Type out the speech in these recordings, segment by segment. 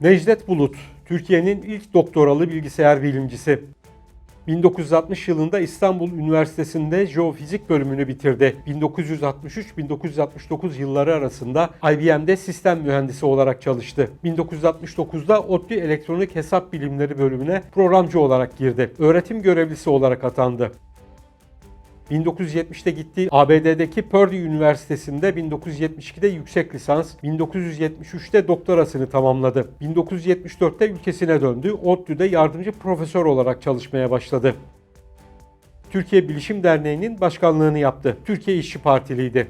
Necdet Bulut, Türkiye'nin ilk doktoralı bilgisayar bilimcisi. 1960 yılında İstanbul Üniversitesi'nde jeofizik bölümünü bitirdi. 1963-1969 yılları arasında IBM'de sistem mühendisi olarak çalıştı. 1969'da ODTÜ Elektronik Hesap Bilimleri bölümüne programcı olarak girdi. Öğretim görevlisi olarak atandı. 1970'te gittiği ABD'deki Purdue Üniversitesi'nde 1972'de yüksek lisans, 1973'te doktorasını tamamladı. 1974'te ülkesine döndü. ODTÜ'de yardımcı profesör olarak çalışmaya başladı. Türkiye Bilişim Derneği'nin başkanlığını yaptı. Türkiye İşçi Partiliydi.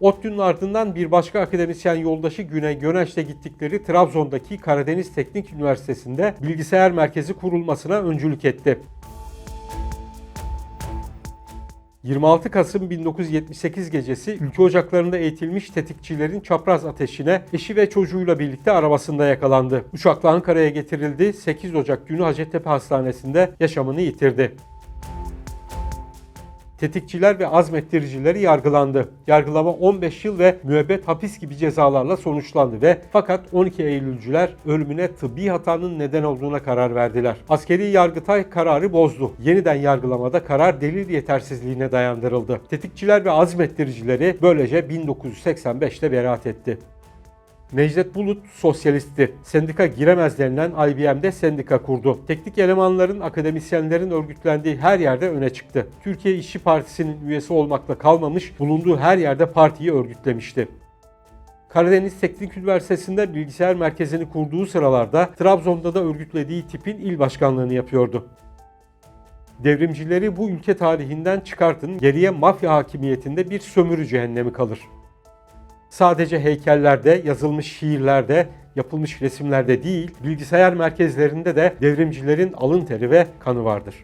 ODTÜ'nün ardından bir başka akademisyen yoldaşı Güney Göneş'te gittikleri Trabzon'daki Karadeniz Teknik Üniversitesi'nde bilgisayar merkezi kurulmasına öncülük etti. 26 Kasım 1978 gecesi ülke ocaklarında eğitilmiş tetikçilerin çapraz ateşine eşi ve çocuğuyla birlikte arabasında yakalandı. Uçakla Ankara'ya getirildi. 8 Ocak günü Hacettepe Hastanesi'nde yaşamını yitirdi. Tetikçiler ve azmettiricileri yargılandı. Yargılama 15 yıl ve müebbet hapis gibi cezalarla sonuçlandı ve fakat 12 Eylülcüler ölümüne tıbbi hatanın neden olduğuna karar verdiler. Askeri Yargıtay kararı bozdu. Yeniden yargılamada karar delil yetersizliğine dayandırıldı. Tetikçiler ve azmettiricileri böylece 1985'te beraat etti. Necdet Bulut sosyalistti. Sendika giremez denilen IBM'de sendika kurdu. Teknik elemanların, akademisyenlerin örgütlendiği her yerde öne çıktı. Türkiye İşçi Partisi'nin üyesi olmakla kalmamış, bulunduğu her yerde partiyi örgütlemişti. Karadeniz Teknik Üniversitesi'nde bilgisayar merkezini kurduğu sıralarda Trabzon'da da örgütlediği tipin il başkanlığını yapıyordu. Devrimcileri bu ülke tarihinden çıkartın, geriye mafya hakimiyetinde bir sömürü cehennemi kalır. Sadece heykellerde, yazılmış şiirlerde, yapılmış resimlerde değil, bilgisayar merkezlerinde de devrimcilerin alın teri ve kanı vardır.